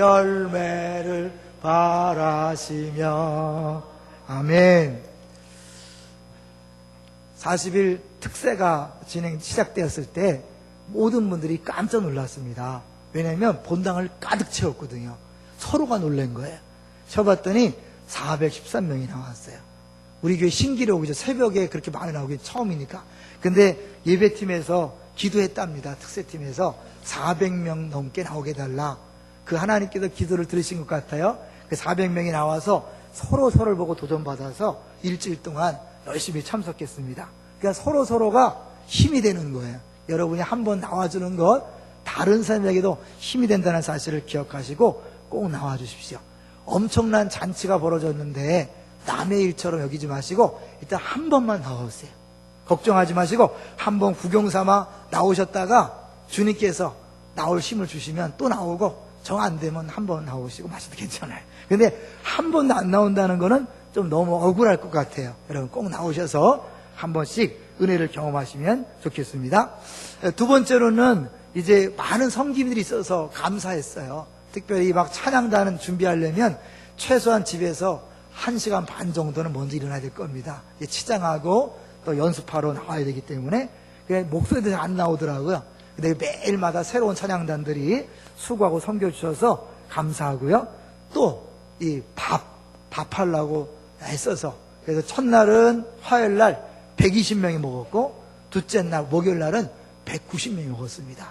열매를 바라시며 아멘 40일 특세가 진행 시작되었을 때 모든 분들이 깜짝 놀랐습니다. 왜냐하면 본당을 가득 채웠거든요. 서로가 놀란 거예요. 쳐봤더니 413명이 나왔어요. 우리 교회 신기록이죠. 새벽에 그렇게 많이 나오기 처음이니까. 근데 예배팀에서 기도했답니다. 특세팀에서 400명 넘게 나오게 달라. 그 하나님께서 기도를 들으신 것 같아요. 그 400명이 나와서 서로 서로를 보고 도전받아서 일주일 동안 열심히 참석했습니다. 그러니까 서로 서로가 힘이 되는 거예요. 여러분이 한 번 나와주는 것 다른 사람에게도 힘이 된다는 사실을 기억하시고 꼭 나와 주십시오. 엄청난 잔치가 벌어졌는데 남의 일처럼 여기지 마시고 일단 한 번만 나오세요. 걱정하지 마시고 한 번 구경 삼아 나오셨다가 주님께서 나올 힘을 주시면 또 나오고 정 안 되면 한번 나오시고 마셔도 괜찮아요. 근데 한 번도 안 나온다는 거는 좀 너무 억울할 것 같아요. 여러분 꼭 나오셔서 한 번씩 은혜를 경험하시면 좋겠습니다. 두 번째로는 이제 많은 성기들이 있어서 감사했어요. 특별히 막 찬양단은 준비하려면 최소한 집에서 1시간 반 정도는 먼저 일어나야 될 겁니다. 치장하고 또 연습하러 나와야 되기 때문에 목소리도 잘안 나오더라고요. 근데 매일마다 새로운 찬양단들이 수고하고 섬겨주셔서 감사하고요. 또 이 밥, 밥하려고 애써서 그래서 첫날은 화요일 날 120명이 먹었고 둘째 날 목요일 날은 190명이 먹었습니다.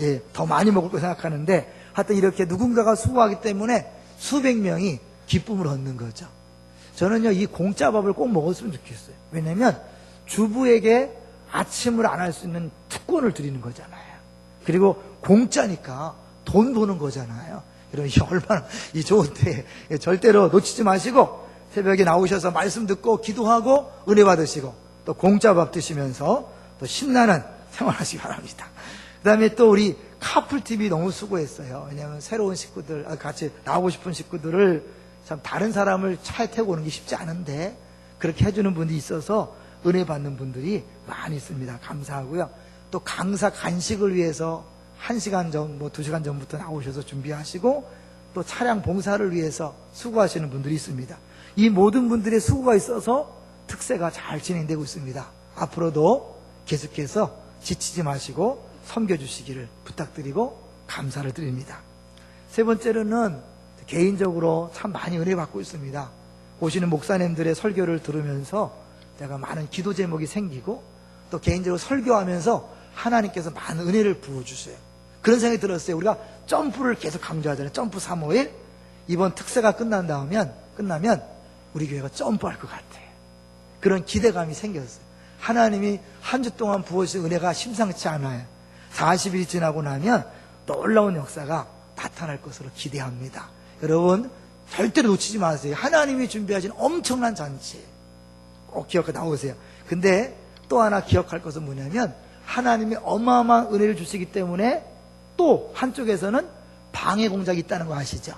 예, 더 많이 먹을 거 생각하는데 하여튼 이렇게 누군가가 수고하기 때문에 수백 명이 기쁨을 얻는 거죠. 저는요, 이 공짜 밥을 꼭 먹었으면 좋겠어요. 왜냐면 주부에게 아침을 안 할 수 있는 특권을 드리는 거잖아요. 그리고 공짜니까 돈 버는 거잖아요. 여러분, 이 얼마나 이 좋은데 절대로 놓치지 마시고 새벽에 나오셔서 말씀 듣고 기도하고 은혜 받으시고 또 공짜 밥 드시면서 또 신나는 생활하시기 바랍니다. 그 다음에 또 우리 카풀TV 너무 수고했어요. 왜냐하면 새로운 식구들, 아, 같이 나오고 싶은 식구들을 참 다른 사람을 차에 태고 오는 게 쉽지 않은데 그렇게 해주는 분이 있어서 은혜 받는 분들이 많이 있습니다. 감사하고요. 또 강사 간식을 위해서 1시간 전, 뭐 2시간 전부터 나오셔서 준비하시고 또 차량 봉사를 위해서 수고하시는 분들이 있습니다. 이 모든 분들의 수고가 있어서 특세가 잘 진행되고 있습니다. 앞으로도 계속해서 지치지 마시고 섬겨주시기를 부탁드리고 감사를 드립니다. 세 번째로는 개인적으로 참 많이 은혜 받고 있습니다. 오시는 목사님들의 설교를 들으면서 제가 많은 기도 제목이 생기고 또 개인적으로 설교하면서 하나님께서 많은 은혜를 부어주세요. 그런 생각이 들었어요. 우리가 점프를 계속 강조하잖아요. 점프 3호일. 이번 특세가 끝난 다음엔, 끝나면 우리 교회가 점프할 것 같아요. 그런 기대감이 생겼어요. 하나님이 한 주 동안 부어주신 은혜가 심상치 않아요. 40일이 지나고 나면 놀라운 역사가 나타날 것으로 기대합니다. 여러분, 절대로 놓치지 마세요. 하나님이 준비하신 엄청난 잔치. 꼭 기억하고 나오세요. 근데 또 하나 기억할 것은 뭐냐면 하나님이 어마어마한 은혜를 주시기 때문에 또 한쪽에서는 방해 공작이 있다는 거 아시죠?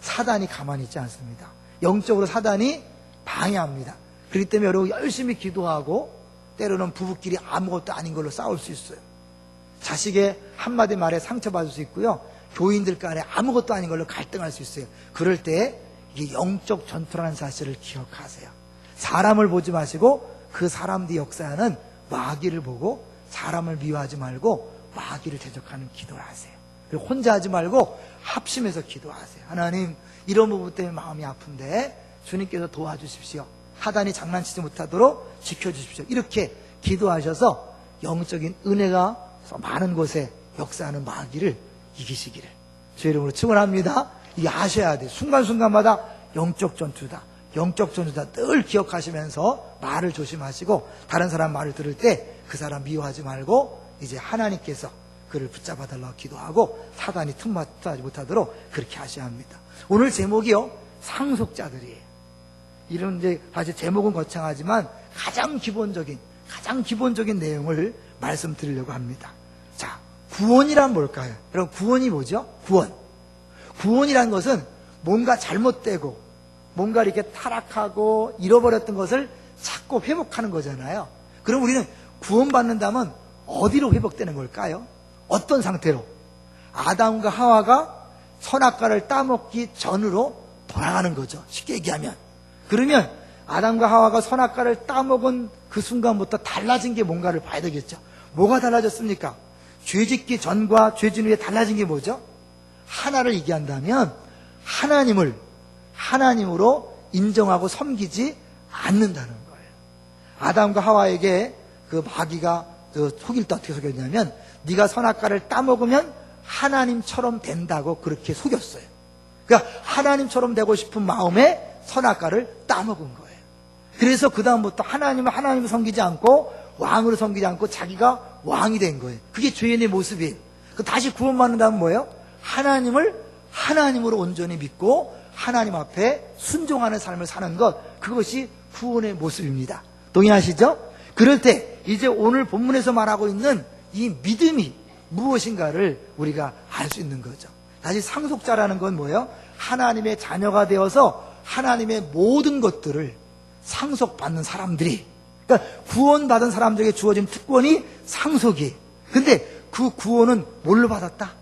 사단이 가만히 있지 않습니다. 영적으로 사단이 방해합니다. 그렇기 때문에 여러분 열심히 기도하고 때로는 부부끼리 아무것도 아닌 걸로 싸울 수 있어요. 자식의 한마디 말에 상처받을 수 있고요. 교인들 간에 아무것도 아닌 걸로 갈등할 수 있어요. 그럴 때 이게 영적 전투라는 사실을 기억하세요. 사람을 보지 마시고 그 사람들이 역사하는 마귀를 보고 사람을 미워하지 말고 마귀를 대적하는 기도를 하세요. 그리고 혼자 하지 말고 합심해서 기도하세요. 하나님 이런 부분 때문에 마음이 아픈데 주님께서 도와주십시오. 하단이 장난치지 못하도록 지켜주십시오. 이렇게 기도하셔서 영적인 은혜가 많은 곳에 역사하는 마귀를 이기시기를 주 이름으로 축원합니다. 이게 아셔야 돼요. 순간순간마다 영적 전투다. 영적 전투다. 늘 기억하시면서 말을 조심하시고 다른 사람 말을 들을 때 그 사람 미워하지 말고 이제 하나님께서 그를 붙잡아 달라고 기도하고 사단이 틈맞지 못하도록 그렇게 하셔야 합니다. 오늘 제목이요. 상속자들이에요. 이런 이제 사실 제목은 거창하지만 가장 기본적인 가장 기본적인 내용을 말씀드리려고 합니다. 자, 구원이란 뭘까요? 여러분 구원이 뭐죠? 구원. 구원이란 것은 뭔가 잘못되고 뭔가 이렇게 타락하고 잃어버렸던 것을 찾고 회복하는 거잖아요. 그럼 우리는 구원받는다면 어디로 회복되는 걸까요? 어떤 상태로? 아담과 하와가 선악과를 따먹기 전으로 돌아가는 거죠. 쉽게 얘기하면. 그러면 아담과 하와가 선악과를 따먹은 그 순간부터 달라진 게 뭔가를 봐야 되겠죠. 뭐가 달라졌습니까? 죄 짓기 전과 죄진 후에 달라진 게 뭐죠? 하나를 얘기한다면 하나님을 하나님으로 인정하고 섬기지 않는다는 거예요. 아담과 하와에게 그 마귀가 그 속일 때 어떻게 속였냐면 네가 선악과를 따먹으면 하나님처럼 된다고 그렇게 속였어요. 그러니까 하나님처럼 되고 싶은 마음에 선악과를 따먹은 거예요. 그래서 그 다음부터 하나님을 하나님을 섬기지 않고 왕으로 섬기지 않고 자기가 왕이 된 거예요. 그게 죄인의 모습이에요. 그 다시 구원받는다면 뭐예요? 하나님을 하나님으로 온전히 믿고 하나님 앞에 순종하는 삶을 사는 것 그것이 구원의 모습입니다. 동의하시죠? 그럴 때 이제 오늘 본문에서 말하고 있는 이 믿음이 무엇인가를 우리가 알 수 있는 거죠. 다시 상속자라는 건 뭐예요? 하나님의 자녀가 되어서 하나님의 모든 것들을 상속받는 사람들이 그러니까 구원받은 사람들에게 주어진 특권이 상속이 근데 그 구원은 뭘로 받았다?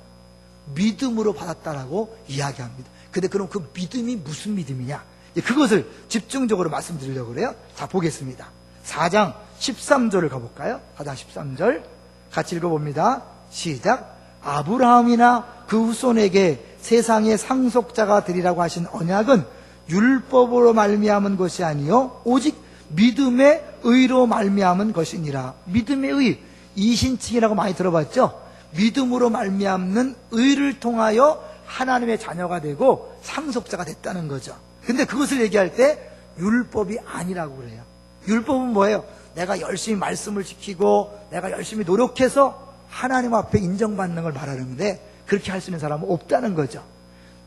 믿음으로 받았다라고 이야기합니다. 근데 그럼 그 믿음이 무슨 믿음이냐? 그것을 집중적으로 말씀드리려고 그래요. 자, 보겠습니다. 4장 13절을 가볼까요? 4장 13절. 같이 읽어봅니다. 시작. 아브라함이나 그 후손에게 세상의 상속자가 되리라고 하신 언약은 율법으로 말미암은 것이 아니요 오직 믿음의 의로 말미암은 것이니라. 믿음의 의, 이신칭이라고 많이 들어봤죠? 믿음으로 말미암는 의를 통하여 하나님의 자녀가 되고 상속자가 됐다는 거죠. 근데 그것을 얘기할 때 율법이 아니라고 그래요. 율법은 뭐예요? 내가 열심히 말씀을 지키고 내가 열심히 노력해서 하나님 앞에 인정받는 걸 말하는데 그렇게 할 수 있는 사람은 없다는 거죠.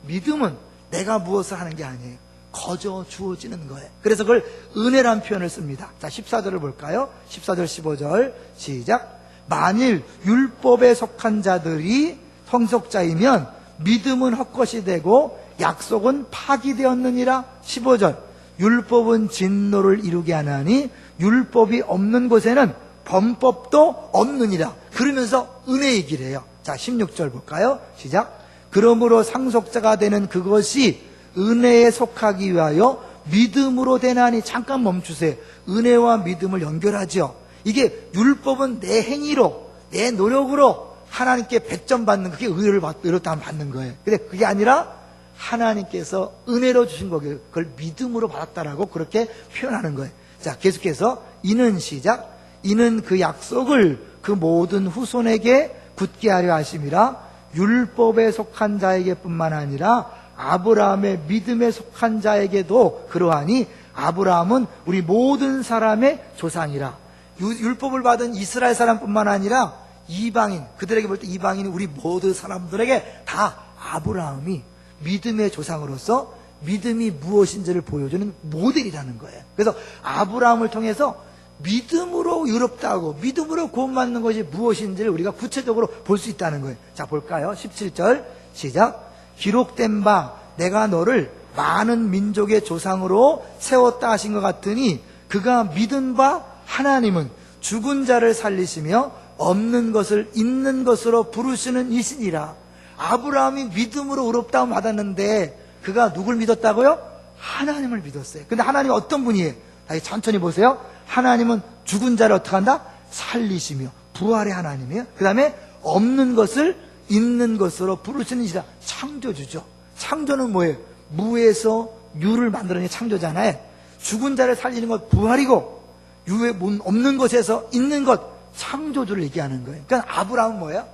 믿음은 내가 무엇을 하는 게 아니에요. 거저 주어지는 거예요. 그래서 그걸 은혜란 표현을 씁니다. 자, 14절을 볼까요? 14절, 15절. 시작. 만일 율법에 속한 자들이 성속자이면 믿음은 헛것이 되고 약속은 파기되었느니라. 15절. 율법은 진노를 이루게 하나니 율법이 없는 곳에는 범법도 없느니라. 그러면서 은혜 얘기를 해요. 자, 16절 볼까요? 시작. 그러므로 상속자가 되는 그것이 은혜에 속하기 위하여 믿음으로 되나니 잠깐 멈추세요. 은혜와 믿음을 연결하죠. 이게 율법은 내 행위로, 내 노력으로 하나님께 100점 받는 그게 의를 받, 의로 받는 거예요. 근데 그게 아니라 하나님께서 은혜로 주신 거예요. 그걸 믿음으로 받았다라고 그렇게 표현하는 거예요. 자, 계속해서 이는 시작. 이는 그 약속을 그 모든 후손에게 굳게 하려 하심이라 율법에 속한 자에게뿐만 아니라 아브라함의 믿음에 속한 자에게도 그러하니 아브라함은 우리 모든 사람의 조상이라 유- 율법을 받은 이스라엘 사람뿐만 아니라 이방인 그들에게 볼 때 이방인이 우리 모든 사람들에게 다 아브라함이 믿음의 조상으로서 믿음이 무엇인지를 보여주는 모델이라는 거예요. 그래서 아브라함을 통해서 믿음으로 의롭다고 믿음으로 구원받는 것이 무엇인지를 우리가 구체적으로 볼 수 있다는 거예요. 자, 볼까요? 17절 시작. 기록된 바 내가 너를 많은 민족의 조상으로 세웠다 하신 것 같으니 그가 믿은 바 하나님은 죽은 자를 살리시며 없는 것을 있는 것으로 부르시는 이신이라. 아브라함이 믿음으로 의롭다움 받았는데 그가 누굴 믿었다고요? 하나님을 믿었어요. 근데 하나님 어떤 분이에요? 다시 천천히 보세요. 하나님은 죽은 자를 어떻게 한다? 살리시며 부활의 하나님이에요. 그 다음에 없는 것을 있는 것으로 부르시는 이시다. 창조주죠. 창조는 뭐예요? 무에서 유를 만들어낸 창조잖아요. 죽은 자를 살리는 것 부활이고 유에 문 없는 것에서 있는 것 창조주를 얘기하는 거예요. 그러니까 아브라함은 뭐예요?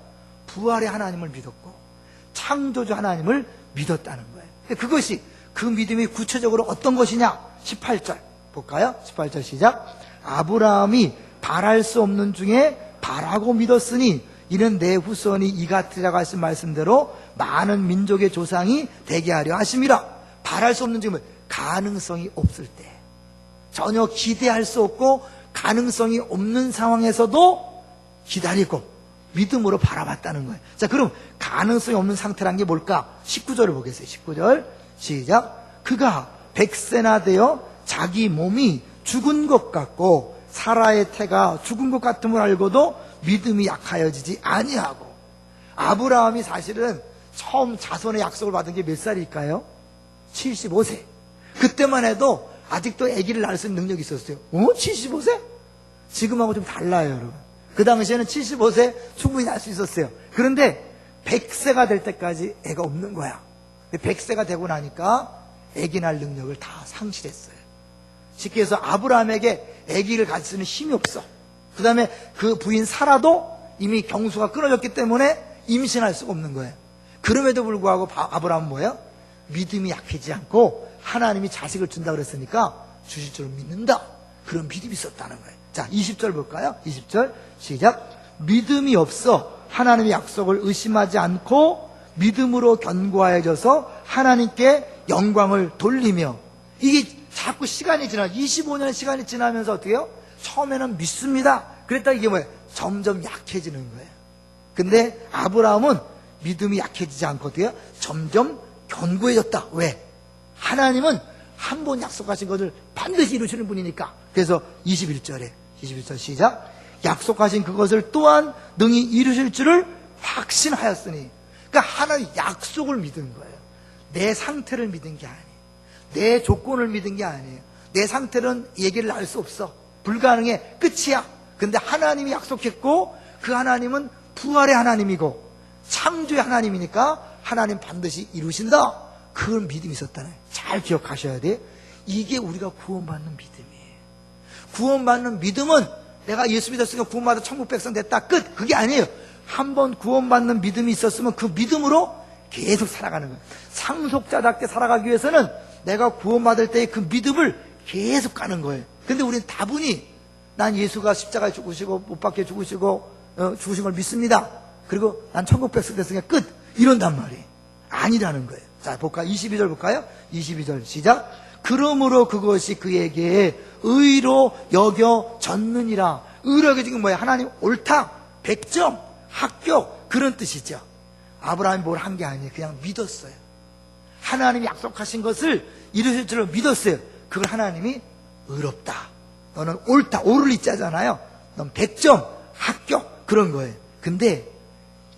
부활의 하나님을 믿었고 창조주 하나님을 믿었다는 거예요. 근데 그것이 그 믿음이 구체적으로 어떤 것이냐? 18절 볼까요? 18절 시작. 아브라함이 바랄 수 없는 중에 바라고 믿었으니 이는 내 후손이 이 같으라고 하신 말씀대로 많은 민족의 조상이 되게 하려 하심이라. 바랄 수 없는 중에 가능성이 없을 때 전혀 기대할 수 없고 가능성이 없는 상황에서도 기다리고 믿음으로 바라봤다는 거예요. 자, 그럼 가능성이 없는 상태란 게 뭘까? 19절을 보겠어요. 19절. 시작. 그가 백세나 되어 자기 몸이 죽은 것 같고 사라의 태가 죽은 것 같음을 알고도 믿음이 약하여지지 아니하고 아브라함이 사실은 처음 자손의 약속을 받은 게 몇 살일까요? 75세. 그때만 해도 아직도 아기를 낳을 수 있는 능력이 있었어요. 어? 75세? 지금하고 좀 달라요, 여러분. 그 당시에는 75세 충분히 낳을 수 있었어요. 그런데 100세가 될 때까지 애가 없는 거야. 100세가 되고 나니까 아기 낳을 능력을 다 상실했어요. 쉽게 해서 아브라함에게 아기를 가질 수 있는 힘이 없어. 그 다음에 그 부인 사라도 이미 경수가 끊어졌기 때문에 임신할 수가 없는 거예요. 그럼에도 불구하고 바- 아브라함은 뭐예요? 믿음이 약해지지 않고 하나님이 자식을 준다 그랬으니까 주실 줄 믿는다. 그런 믿음이 있었다는 거예요. 자, 20절 볼까요? 20절 시작. 믿음이 없어 하나님의 약속을 의심하지 않고 믿음으로 견고하여져서 하나님께 영광을 돌리며 이게 자꾸 시간이 지나 25년 시간이 지나면서 어떻게 해요? 처음에는 믿습니다. 그랬다 이게 뭐예요? 점점 약해지는 거예요. 근데 아브라함은 믿음이 약해지지 해요? 점점 견고해졌다. 왜? 하나님은 한 번 약속하신 것을 반드시 이루시는 분이니까. 그래서 21절에 21절 시작. 약속하신 그것을 또한 능히 이루실 줄을 확신하였으니. 그러니까 하나님 약속을 믿은 거예요. 내 상태를 믿은 게 아니에요. 내 조건을 믿은 게 아니에요. 내 상태는 얘기를 할 수 없어. 불가능해. 끝이야. 근데 하나님이 약속했고 그 하나님은 부활의 하나님이고 창조의 하나님이니까 하나님 반드시 이루신다. 그런 믿음이 있었다는. 잘 기억하셔야 돼요. 이게 우리가 구원받는 믿음이에요. 구원받는 믿음은 내가 예수 믿었으니까 구원받아 천국 백성 됐다. 끝. 그게 아니에요. 한번 구원받는 믿음이 있었으면 그 믿음으로 계속 살아가는 거예요. 상속자답게 살아가기 위해서는 내가 구원받을 때의 그 믿음을 계속 가는 거예요. 근데 우리는 다분히 난 예수가 십자가에 죽으시고 못 박혀 죽으시고 어, 죽으신 걸 믿습니다. 그리고 난 천국 백성 됐으니까 끝. 이런단 말이에요. 아니라는 거예요. 자, 볼까? 22절 볼까요? 22절 시작. 그러므로 그것이 그에게 의로 여겨졌느니라. 의로 여겨진 건 뭐야? 하나님 옳다, 100점, 합격, 그런 뜻이죠. 아브라함이 뭘 한 게 아니에요. 그냥 믿었어요. 하나님이 약속하신 것을 이루실 줄을 믿었어요. 그걸 하나님이 의롭다. 너는 옳다. 옳을 있자잖아요. 넌 100점 합격. 그런 거예요. 근데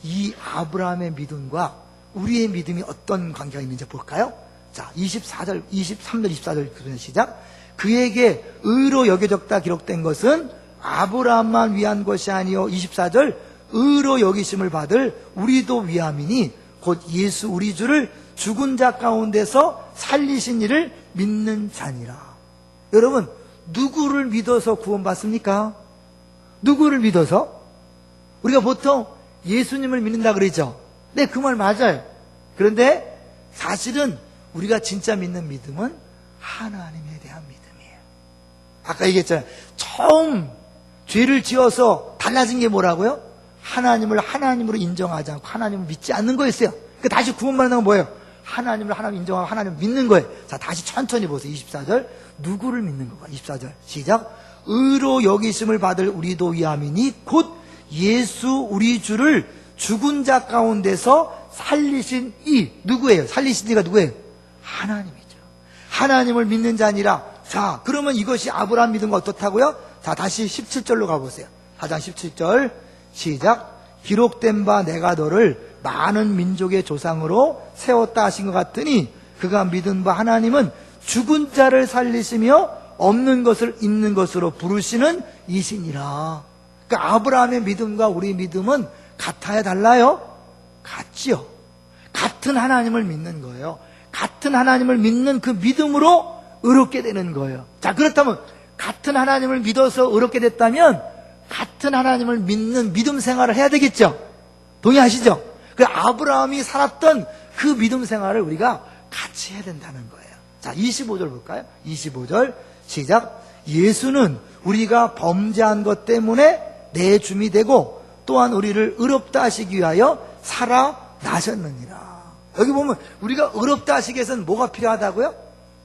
이 아브라함의 믿음과 우리의 믿음이 어떤 관계가 있는지 볼까요? 자, 24절, 23절, 24절 그런 시작. 그에게 의로 여겨졌다 기록된 것은 아브라함만 위한 것이 아니요 24절 의로 여기심을 받을 우리도 위함이니 곧 예수 우리 주를 죽은 자 가운데서 살리신 이를 믿는 자니라. 여러분 누구를 믿어서 구원받습니까? 누구를 믿어서? 우리가 보통 예수님을 믿는다 그러죠. 네, 그 말 맞아요. 그런데 사실은 우리가 진짜 믿는 믿음은 하나님에 대한 믿음이에요. 아까 얘기했잖아요. 처음 죄를 지어서 달라진 게 뭐라고요? 하나님을 하나님으로 인정하지 않고 하나님을 믿지 않는 거였어요. 그 다시 구원받는 건 뭐예요? 하나님을 하나님 인정하고 하나님을 믿는 거예요. 자, 다시 천천히 보세요. 24절. 누구를 믿는 거가? 24절. 시작. 의로 여기심을 받을 우리도 위함이니 곧 예수 우리 주를 죽은 자 가운데서 살리신 이 누구예요? 살리신 이가 누구예요? 하나님이죠. 하나님을 믿는 자니라. 자, 그러면 이것이 아브라함 믿음과 어떻다고요? 자, 다시 17절로 가보세요. 4장 17절 시작. 기록된 바 내가 너를 많은 민족의 조상으로 세웠다 하신 것 같으니 그가 믿은 바 하나님은 죽은 자를 살리시며 없는 것을 있는 것으로 부르시는 이신이라. 그러니까 아브라함의 믿음과 우리 믿음은 같아야 달라요? 같지요. 같은 하나님을 믿는 거예요. 같은 하나님을 믿는 그 믿음으로 의롭게 되는 거예요. 자, 그렇다면 같은 하나님을 믿어서 의롭게 됐다면 같은 하나님을 믿는 믿음 생활을 해야 되겠죠? 동의하시죠? 그 아브라함이 살았던 그 믿음 생활을 우리가 같이 해야 된다는 거예요. 자, 25절 볼까요? 25절 시작. 예수는 우리가 범죄한 것 때문에 내 줌이 되고 또한 우리를 의롭다 하시기 위하여 살아나셨느니라. 여기 보면 우리가 의롭다 하시기 위해서는 뭐가 필요하다고요?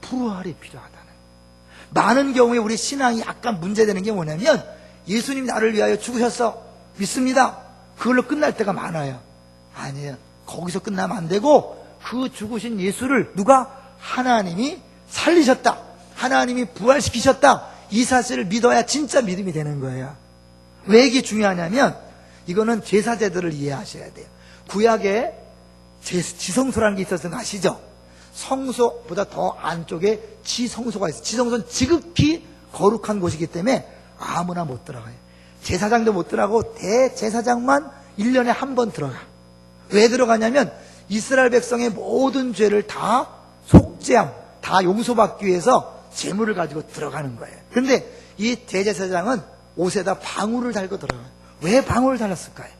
부활이 필요하다는. 많은 경우에 우리 신앙이 약간 문제되는 게 뭐냐면 예수님이 나를 위하여 죽으셨어. 믿습니다. 그걸로 끝날 때가 많아요. 아니에요. 거기서 끝나면 안 되고 그 죽으신 예수를 누가 하나님이 살리셨다. 하나님이 부활시키셨다. 이 사실을 믿어야 진짜 믿음이 되는 거예요. 왜 이게 중요하냐면 이거는 제사제들을 이해하셔야 돼요. 구약에 제- 지성소라는 게거 아시죠? 성소보다 더 안쪽에 지성소가 있어요. 지성소는 지극히 거룩한 곳이기 때문에 아무나 못 들어가요. 제사장도 못 들어가고 대제사장만 1년에 한 번 들어가. 왜 들어가냐면 이스라엘 백성의 모든 죄를 다 속죄함, 다 용서받기 위해서 재물을 가지고 들어가는 거예요. 근데 이 대제사장은 옷에다 방울을 달고 들어가요. 왜 방울을 달았을까요?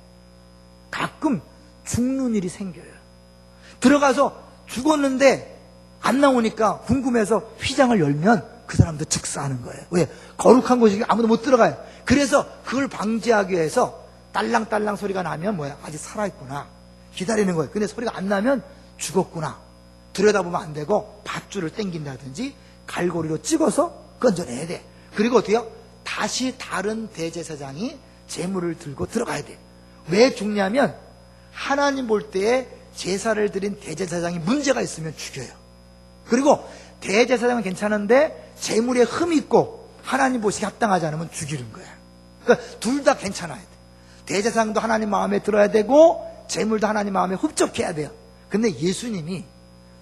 가끔 죽는 일이 생겨요. 들어가서 죽었는데 안 나오니까 궁금해서 휘장을 열면 그 사람도 즉사하는 거예요. 왜? 거룩한 곳이 아무도 못 들어가요. 그래서 그걸 방지하기 위해서 딸랑딸랑 소리가 나면 뭐야? 아직 살아있구나. 기다리는 거예요. 근데 소리가 안 나면 죽었구나. 들여다보면 안 되고 밧줄을 당긴다든지 갈고리로 찍어서 건져내야 돼. 그리고 어때요? 다시 다른 대제사장이 재물을 들고 들어가야 돼. 왜 죽냐면 하나님 볼 때에 제사를 드린 대제사장이 문제가 있으면 죽여요. 그리고 대제사장은 괜찮은데 재물에 흠이 있고 하나님 보시기 합당하지 않으면 죽이는 거야. 그러니까 둘 다 괜찮아야 돼. 대제사장도 하나님 마음에 들어야 되고 재물도 하나님 마음에 흡족해야 돼요. 근데 예수님이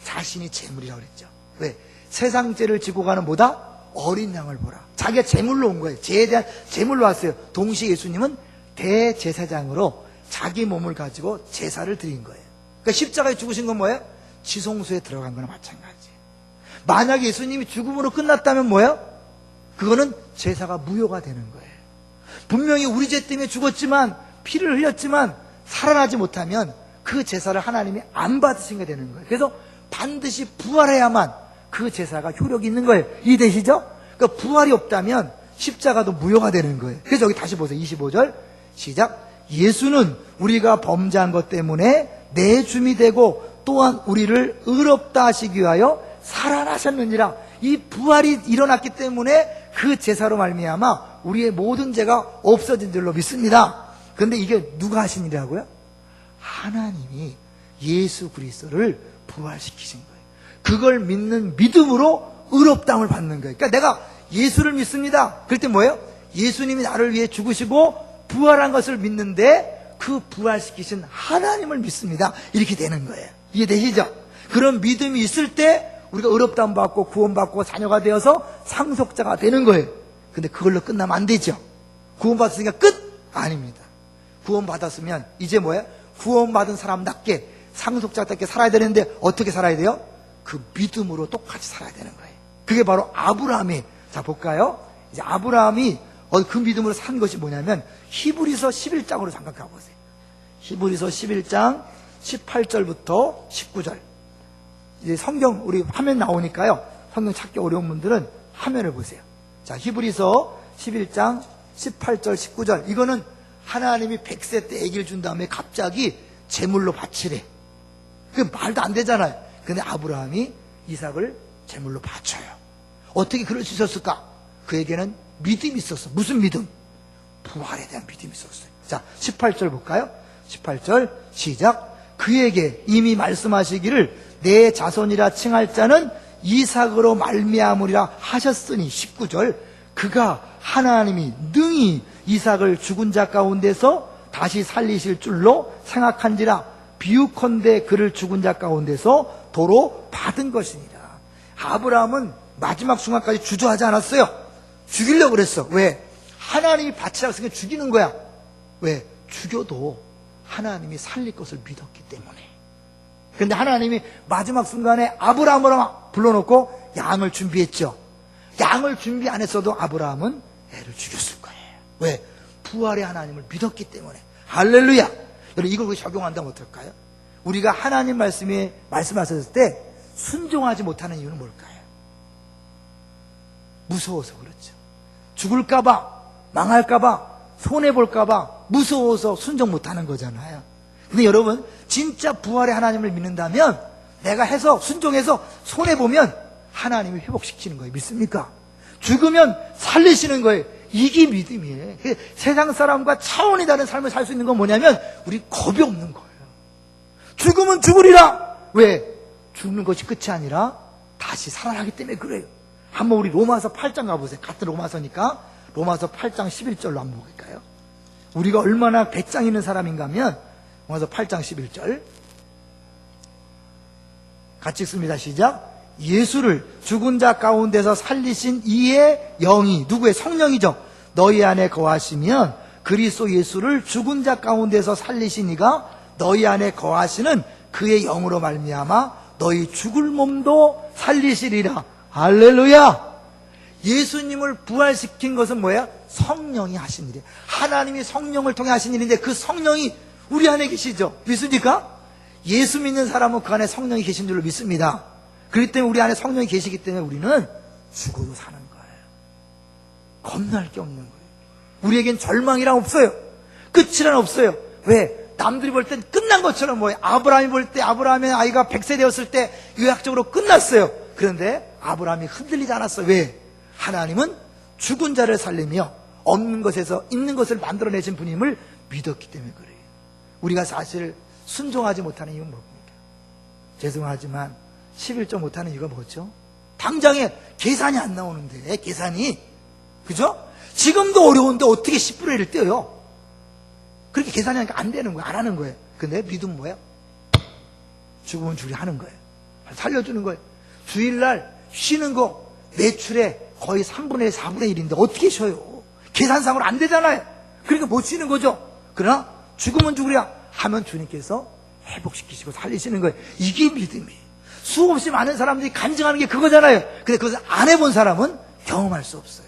자신이 재물이라고 그랬죠. 왜? 세상 죄를 지고 가는 보다 어린 양을 보라. 자기가 재물로 온 거예요. 죄에 재물로 왔어요. 동시에 예수님은 대제사장으로 자기 몸을 가지고 제사를 드린 거예요. 그러니까 십자가에 죽으신 건 뭐예요? 지성소에 들어간 거나 마찬가지예요. 만약에 예수님이 죽음으로 끝났다면 뭐예요? 그거는 제사가 무효가 되는 거예요. 분명히 우리 죄 때문에 죽었지만 피를 흘렸지만 살아나지 못하면 그 제사를 하나님이 안 받으신 게 되는 거예요. 그래서 반드시 부활해야만 그 제사가 효력이 있는 거예요. 이해되시죠? 그러니까 부활이 없다면 십자가도 무효가 되는 거예요. 그래서 여기 다시 보세요. 25절 시작. 예수는 우리가 범죄한 것 때문에 내 줌이 되고 또한 우리를 의롭다 하시기 위하여 살아나셨느니라. 이 부활이 일어났기 때문에 그 제사로 말미암아 우리의 모든 죄가 없어진 줄로 믿습니다. 그런데 이게 누가 하신 일이라고요? 하나님이 예수 그리스도를 부활시키신 거예요. 그걸 믿는 믿음으로 의롭다함을 받는 거예요. 그러니까 내가 예수를 믿습니다. 그럴 때 뭐예요? 예수님이 나를 위해 죽으시고 부활한 것을 믿는데 그 부활시키신 하나님을 믿습니다. 이렇게 되는 거예요. 이해되시죠? 그런 믿음이 있을 때 우리가 의롭다함 받고 구원받고 자녀가 되어서 상속자가 되는 거예요. 근데 그걸로 끝나면 안 되죠. 구원받았으니까 끝? 아닙니다. 구원받았으면 이제 뭐예요? 구원받은 사람답게 상속자답게 살아야 되는데 어떻게 살아야 돼요? 그 믿음으로 똑같이 살아야 되는 거예요. 그게 바로 아브라함이 자 볼까요? 이제 아브라함이 어, 그 믿음으로 산 것이 뭐냐면 히브리서 11장으로 잠깐 가보세요. 히브리서 11장 18절부터 19절. 이제 성경 우리 화면 나오니까요. 성경 찾기 어려운 분들은 화면을 보세요. 자, 히브리서 11장 18절 19절. 이거는 하나님이 100세 때 아기를 준 다음에 갑자기 제물로 바치래. 그 말도 안 되잖아요. 근데 아브라함이 이삭을 제물로 바쳐요. 어떻게 그럴 수 있었을까? 그에게는 믿음이 있었어. 무슨 믿음? 부활에 대한 믿음이 있었어요. 자, 18절 볼까요? 18절 시작. 그에게 이미 말씀하시기를 내 자손이라 칭할 자는 이삭으로 말미암으리라 하셨으니 19절 그가 하나님이 능히 이삭을 죽은 자 가운데서 다시 살리실 줄로 생각한지라 비유컨대 그를 죽은 자 가운데서 도로 받은 것이니라. 아브라함은 마지막 순간까지 주저하지 않았어요. 죽이려고 그랬어. 왜? 하나님이 바치라고 했으니까 죽이는 거야. 왜? 죽여도 하나님이 살릴 것을 믿었기 때문에. 근데 하나님이 마지막 순간에 아브라함을 불러놓고 양을 준비했죠. 양을 준비 안 했어도 아브라함은 애를 죽였을 거예요. 왜? 부활의 하나님을 믿었기 때문에. 할렐루야! 여러분, 이걸 적용한다면 어떨까요? 우리가 하나님 말씀에 말씀하셨을 때 순종하지 못하는 이유는 뭘까요? 무서워서 그렇죠. 죽을까봐, 망할까봐, 손해볼까봐, 무서워서 순종 못하는 거잖아요. 근데 여러분, 진짜 부활의 하나님을 믿는다면 내가 해서 순종해서 손해보면 하나님이 회복시키는 거예요. 믿습니까? 죽으면 살리시는 거예요. 이게 믿음이에요. 그 세상 사람과 차원이 다른 삶을 살 수 있는 건 뭐냐면 우리 겁이 없는 거예요. 죽으면 죽으리라. 왜? 죽는 것이 끝이 아니라 다시 살아나기 때문에 그래요. 한번 우리 로마서 8장 가보세요. 같은 로마서니까 로마서 8장 11절로 한번 볼까요? 우리가 얼마나 배짱 있는 사람인가 하면 로마서 8장 11절 같이 읽습니다. 시작. 예수를 죽은 자 가운데서 살리신 이의 영이 누구의 성령이죠. 너희 안에 거하시면 그리스도 예수를 죽은 자 가운데서 살리신 이가 너희 안에 거하시는 그의 영으로 말미암아 너희 죽을 몸도 살리시리라. 할렐루야. 예수님을 부활시킨 것은 뭐예요? 성령이 하신 일이에요. 하나님이 성령을 통해 하신 일인데 그 성령이 우리 안에 계시죠. 믿습니까? 예수 믿는 사람은 그 안에 성령이 계신 줄로 믿습니다. 그렇기 때문에 우리 안에 성령이 계시기 때문에 우리는 죽어도 사는 거예요. 겁날 게 없는 거예요. 우리에겐 절망이란 없어요. 끝이란 없어요. 왜? 남들이 볼 땐 끝난 것처럼 뭐예요? 아브라함이 볼 때 아브라함의 아이가 100세 되었을 때 의학적으로 끝났어요. 그런데 아브라함이 흔들리지 않았어요. 왜? 하나님은 죽은 자를 살리며 없는 것에서 있는 것을 만들어내신 분임을 믿었기 때문에 그래요. 우리가 사실 순종하지 못하는 이유는 뭡니까? 죄송하지만 11조 못하는 이유가 뭐죠? 당장에 계산이 안 나오는데 계산이 그죠? 지금도 어려운데 어떻게 10분의 1을 떼요? 그렇게 계산이 하니까 안 되는 거예요. 안 하는 거예요. 근데 믿음 뭐예요? 죽으면 주리 하는 거예요. 살려주는 거예요. 주일날 쉬는 거 매출의 거의 3분의 1, 4분의 1인데 어떻게 쉬어요? 계산상으로 안 되잖아요. 그러니까 못 쉬는 거죠. 그러나 죽으면 죽으랴 하면 주님께서 회복시키시고 살리시는 거예요. 이게 믿음이에요. 수없이 많은 사람들이 간증하는 게 그거잖아요. 근데 그것을 안 해본 사람은 경험할 수 없어요.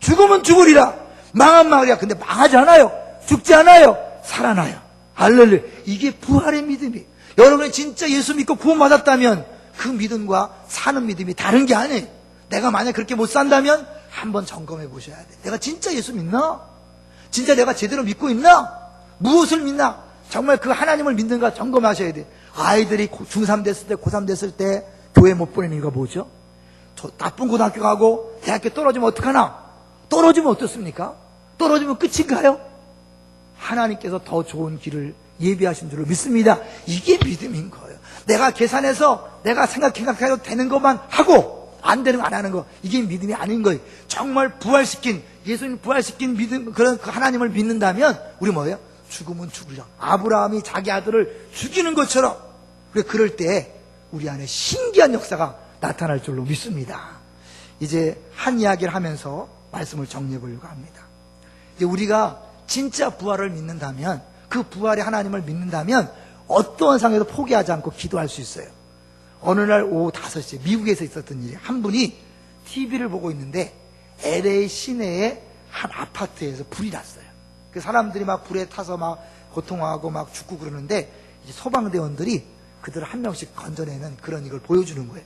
죽으면 죽으리라. 망한 마을이야. 근데 망하지 않아요. 죽지 않아요. 살아나요. 할렐루야. 이게 부활의 믿음이에요. 여러분이 진짜 예수 믿고 구원 받았다면 그 믿음과 사는 믿음이 다른 게 아니에요. 내가 만약 그렇게 못 산다면 한번 점검해 보셔야 돼. 내가 진짜 예수 믿나? 진짜 내가 제대로 믿고 있나? 무엇을 믿나? 정말 그 하나님을 믿는가 점검하셔야 돼. 아이들이 고- 중3 됐을 때, 고3 됐을 때 교회 못 보내는 이유가 뭐죠? 저 나쁜 고등학교 가고 대학교 떨어지면 어떡하나? 떨어지면 어떻습니까? 떨어지면 끝인가요? 하나님께서 더 좋은 길을 예비하신 줄로 믿습니다. 이게 믿음인 거예요. 내가 계산해서 내가 생각, 생각해도 되는 것만 하고 안 되는 거 안 하는 거 이게 믿음이 아닌 거예요. 정말 부활시킨 예수님 부활시킨 믿음 그런 그 하나님을 믿는다면 우리 뭐예요? 죽으면 죽으려. 아브라함이 자기 아들을 죽이는 것처럼 그래 그럴 때 우리 안에 신기한 역사가 나타날 줄로 믿습니다. 이제 한 이야기를 하면서 말씀을 정리해 보려고 합니다. 이제 우리가 진짜 부활을 믿는다면 그 부활의 하나님을 믿는다면 어떠한 상황에도 포기하지 않고 기도할 수 있어요. 어느 날 오후 5시에 미국에서 있었던 일이 한 분이 TV를 보고 있는데 LA 시내의 한 아파트에서 불이 났어요. 그 사람들이 막 불에 타서 막 고통하고 막 죽고 그러는데 소방대원들이 그들을 한 명씩 건져내는 그런 이걸 보여주는 거예요.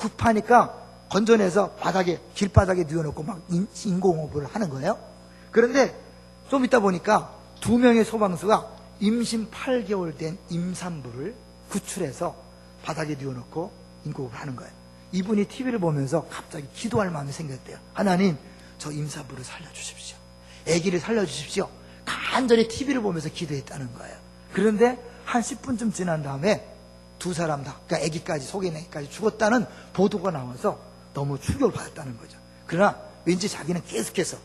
급하니까 건져내서 바닥에 길바닥에 누워놓고 막 인- 인공호흡을 하는 거예요. 그런데 좀 있다 보니까 두 명의 소방수가 임신 8개월 된 임산부를 구출해서 바닥에 누워놓고 인공호흡을 하는 거예요. 이분이 TV를 보면서 갑자기 기도할 마음이 생겼대요. 하나님, 저 임산부를 살려주십시오. 아기를 살려주십시오. 간절히 TV를 보면서 기도했다는 거예요. 그런데 한 10분쯤 지난 다음에 두 사람 다, 그러니까 아기까지, 있는 아기까지 죽었다는 보도가 나와서 너무 충격을 받았다는 거죠. 그러나 왠지 자기는 계속해서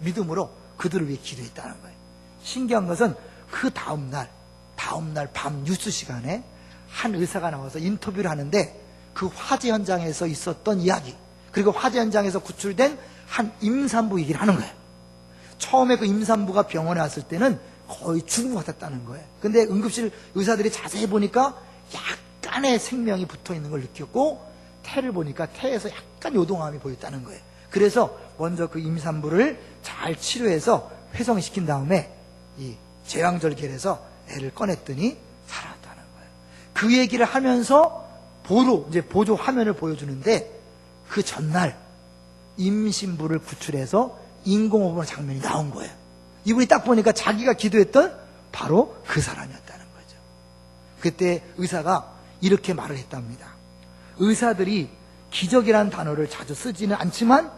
믿음으로 그들을 위해 기도했다는 거예요. 신기한 것은 그 다음날, 다음날 밤 뉴스 시간에 한 의사가 나와서 인터뷰를 하는데 그 화재 현장에서 있었던 이야기, 그리고 화재 현장에서 구출된 한 임산부 얘기를 하는 거예요. 처음에 그 임산부가 병원에 왔을 때는 거의 죽은 것 같았다는 거예요. 근데 응급실 의사들이 자세히 보니까 약간의 생명이 붙어 있는 걸 느꼈고 태를 보니까 태에서 약간 요동함이 보였다는 거예요. 그래서 먼저 그 임산부를 잘 치료해서 회성시킨 다음에 이 제왕절개에서 애를 꺼냈더니 살았다는 거예요. 그 얘기를 하면서 보로 이제 보조 화면을 보여주는데 그 전날 임신부를 구출해서 인공호흡하는 장면이 나온 거예요. 이분이 딱 보니까 자기가 기도했던 바로 그 사람이었다는 거죠. 그때 의사가 이렇게 말을 했답니다. 의사들이 기적이라는 단어를 자주 쓰지는 않지만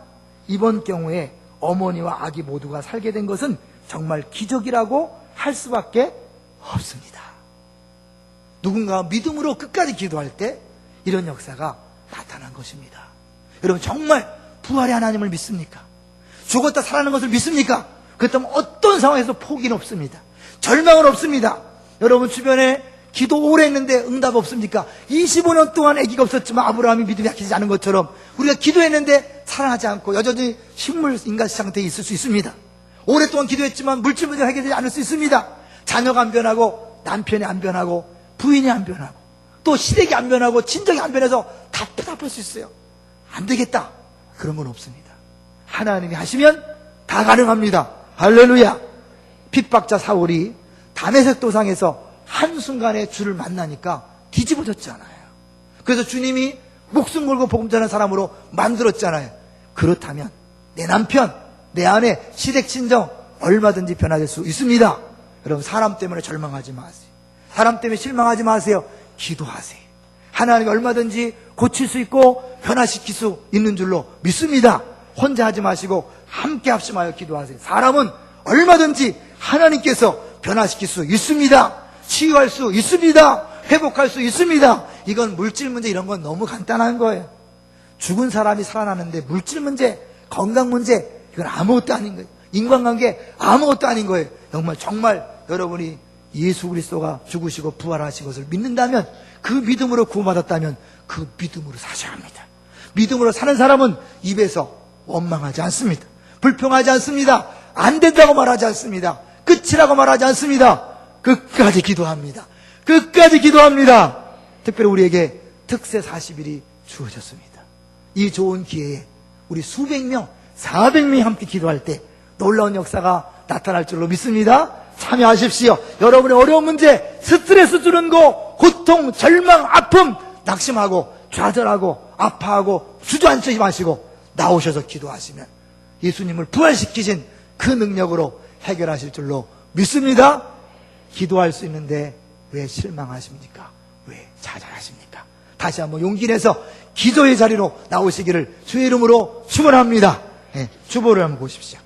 이번 경우에 어머니와 아기 모두가 살게 된 것은 정말 기적이라고 할 수밖에 없습니다. 누군가 믿음으로 끝까지 기도할 때 이런 역사가 나타난 것입니다. 여러분 정말 부활의 하나님을 믿습니까? 죽었다 살아나는 것을 믿습니까? 그렇다면 어떤 상황에서 포기는 없습니다. 절망은 없습니다. 여러분 주변에 기도 오래 했는데 응답 없습니까? 25년 동안 아기가 없었지만 아브라함이 믿음이 약해지지 않은 것처럼 우리가 기도했는데 살아나지 않고 여전히 식물 인간 상태에 있을 수 있습니다. 오랫동안 기도했지만 물질 문제가 해결되지 않을 수 있습니다. 자녀가 안 변하고 남편이 안 변하고 부인이 안 변하고 또 시댁이 안 변하고 친정이 안 변해서 답답할 수 있어요. 안 되겠다. 그런 건 없습니다. 하나님이 하시면 다 가능합니다. 할렐루야. 핍박자 사울이 담에색 도상에서 한순간에 주를 만나니까 뒤집어졌잖아요. 그래서 주님이 목숨 걸고 복음 전하는 사람으로 만들었잖아요. 그렇다면 내 남편, 내 아내, 시댁 친정 얼마든지 변화될 수 있습니다. 여러분 사람 때문에 절망하지 마세요. 사람 때문에 실망하지 마세요. 기도하세요. 하나님이 얼마든지 고칠 수 있고 변화시킬 수 있는 줄로 믿습니다. 혼자 하지 마시고 함께 합심하여 기도하세요. 사람은 얼마든지 하나님께서 변화시킬 수 있습니다. 치유할 수 있습니다. 회복할 수 있습니다. 이건 물질 문제 이런 건 너무 간단한 거예요. 죽은 사람이 살아나는데 물질 문제, 건강 문제 이건 아무것도 아닌 거예요. 인간관계 아무것도 아닌 거예요. 정말 정말 여러분이 예수 그리스도가 죽으시고 부활하신 것을 믿는다면 그 믿음으로 구원받았다면 그 믿음으로 사셔야 합니다. 믿음으로 사는 사람은 입에서 원망하지 않습니다. 불평하지 않습니다. 안 된다고 말하지 않습니다. 끝이라고 말하지 않습니다. 끝까지 기도합니다. 끝까지 기도합니다. 특별히 우리에게 특세 40일이 주어졌습니다. 이 좋은 기회에 우리 수백 명, 400명이 함께 기도할 때 놀라운 역사가 나타날 줄로 믿습니다. 참여하십시오. 여러분의 어려운 문제, 스트레스 주는 거, 고통, 절망, 아픔, 낙심하고 좌절하고 아파하고 주저앉지 마시고 나오셔서 기도하시면 예수님을 부활시키신 그 능력으로 해결하실 줄로 믿습니다. 기도할 수 있는데 왜 실망하십니까? 왜 좌절하십니까? 다시 한번 용기 내서 기도의 자리로 나오시기를 주의 이름으로 축원합니다. 예, 주보를 한번 보십시오.